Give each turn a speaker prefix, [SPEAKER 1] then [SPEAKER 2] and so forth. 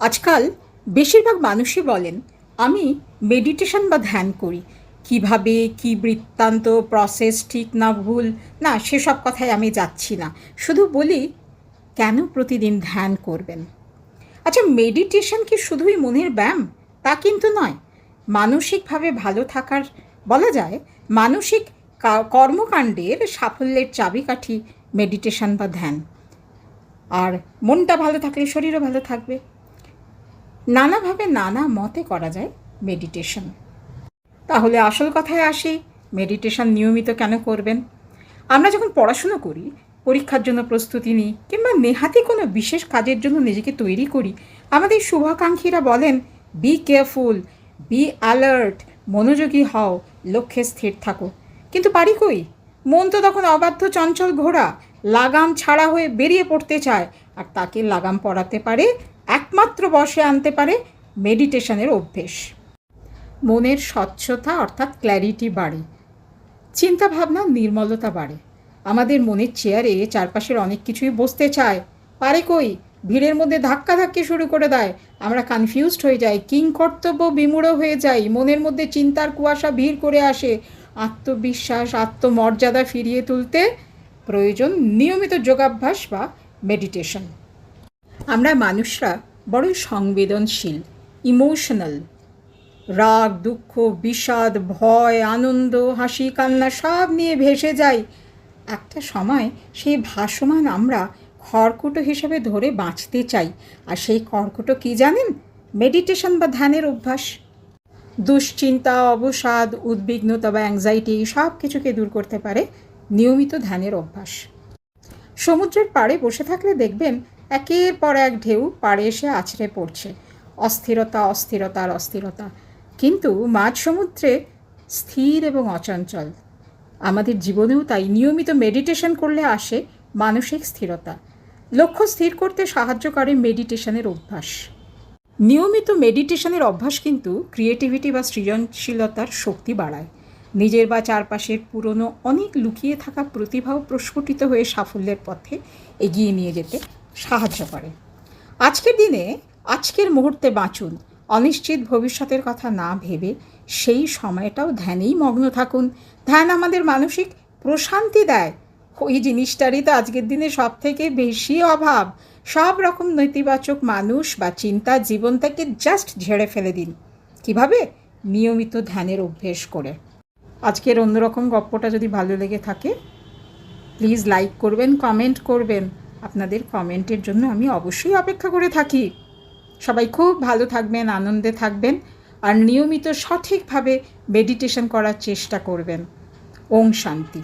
[SPEAKER 1] আজকাল বেশিরভাগ মানুষই বলেন, আমি মেডিটেশন বা ধ্যান করি। কীভাবে, কি বৃত্তান্ত প্রসেস ঠিক না, ভুল? না, সেসব কথায় আমি যাচ্ছি না। শুধু বলি, কেন প্রতিদিন ধ্যান করবেন? আচ্ছা মেডিটেশন কি শুধুই মনের ব্যায়াম? তা কিন্তু নয়। মানসিকভাবে ভালো থাকার, বলা যায়, মানসিক কর্মকাণ্ডের সাফল্যের চাবিকাঠি মেডিটেশন বা ধ্যান। আর মনটা ভালো থাকলে শরীরও ভালো থাকবে। নানাভাবে নানা মতে করা যায় মেডিটেশন তাহলে আসল কথায় আসি মেডিটেশন নিয়মিত কেন করবেন? আমরা যখন পড়াশুনো করি, পরীক্ষার জন্য প্রস্তুতি নিই, কিংবা নেহাতি কোনো বিশেষ কাজের জন্য নিজেকে তৈরি করি, আমাদের শুভাকাঙ্ক্ষীরা বলেন বি কেয়ারফুল বি অ্যালার্ট মনোযোগী হও, লক্ষ্যে স্থির থাকো। কিন্তু পারি কই? মন তো তখন অবাধ্য, চঞ্চল ঘোড়া, লাগাম ছাড়া হয়ে বেরিয়ে পড়তে চায়, আর তাকে লাগাম পড়াতে পারে একমাত্র বসে আনতে পারে মেডিটেশনের অভ্যেস। মনের স্বচ্ছতা অর্থাৎ ক্ল্যারিটি বাড়ে। চিন্তাভাবনা নির্মলতা বাড়ে। আমাদের মনের চেয়ারে চারপাশের অনেক কিছুই বসতে চায়। পারে কই? ভিড়ের মধ্যে ধাক্কা ধাক্কি শুরু করে দেয়। আমরা কনফিউজড হয়ে যাই, কিং কর্তব্য বিমূঢ় হয়ে যাই, মনের মধ্যে চিন্তার কুয়াশা ভিড় করে আসে। আত্মবিশ্বাস, আত্মমর্যাদা ফিরিয়ে তুলতে প্রয়োজন নিয়মিত যোগাভ্যাস বা মেডিটেশন আমরা মানুষরা বড়ই সংবেদনশীল, ইমোশনাল। রাগ, দুঃখ, বিষাদ, ভয়, আনন্দ, হাসি, কান্না সব নিয়ে ভেসে যাই। একটা সময় সেই ভাসমান আমরা খড়কুটো হিসেবে ধরে বাঁচতে চাই। আর সেই খড়কুটো কি জানেন? মেডিটেশন বা ধ্যানের অভ্যাস। দুশ্চিন্তা, অবসাদ, উদ্বিগ্নতা বা অ্যাংজাইটি সব কিছুকে দূর করতে পারে নিয়মিত ধ্যানের অভ্যাস। সমুদ্রের পাড়ে বসে থাকলে দেখবেন একের পর এক ঢেউ পাড়ে এসে আছড়ে পড়ছে। অস্থিরতা অস্থিরতার অস্থিরতা। কিন্তু মাঝ সমুদ্রে স্থির এবং অচঞ্চল। আমাদের জীবনেও তাই নিয়মিত মেডিটেশন করলে আসে মানসিক স্থিরতা। লক্ষ্য স্থির করতে সাহায্য করে মেডিটেশনের অভ্যাস। নিয়মিত মেডিটেশনের অভ্যাস কিন্তু ক্রিয়েটিভিটি বা সৃজনশীলতার শক্তি বাড়ায়। নিজের বা চারপাশের পুরনো, অনেক লুকিয়ে থাকা প্রতিভাও প্রস্ফুটিত হয়ে সাফল্যের পথে এগিয়ে নিয়ে যেতে সাহায্য করে। আজকের দিনে, আজকের মুহূর্তে বাঁচুন। অনিশ্চিত ভবিষ্যতের কথা না ভেবে সেই সময়টাও ধ্যানেই মগ্ন থাকুন। ধ্যান আমাদের মানসিক প্রশান্তি দেয়। ওই জিনিসটারই তো আজকের দিনে সব থেকে বেশি অভাব। সব রকম নেতিবাচক মানুষ বা চিন্তা জীবন থেকে জাস্ট ঝেড়ে ফেলে দিন। কীভাবে? নিয়মিত ধ্যানের অভ্যেস করে। আজকের অন্যরকম গপ্পটা যদি ভালো লেগে থাকে প্লিজ লাইক করবেন কমেন্ট করবেন। আপনাদের কমেন্টের জন্য আমি অবশ্যই অপেক্ষা করে থাকি। সবাই খুব ভালো থাকবেন, আনন্দে থাকবেন আর নিয়মিত সঠিকভাবে মেডিটেশন করার চেষ্টা করবেন। ওম শান্তি।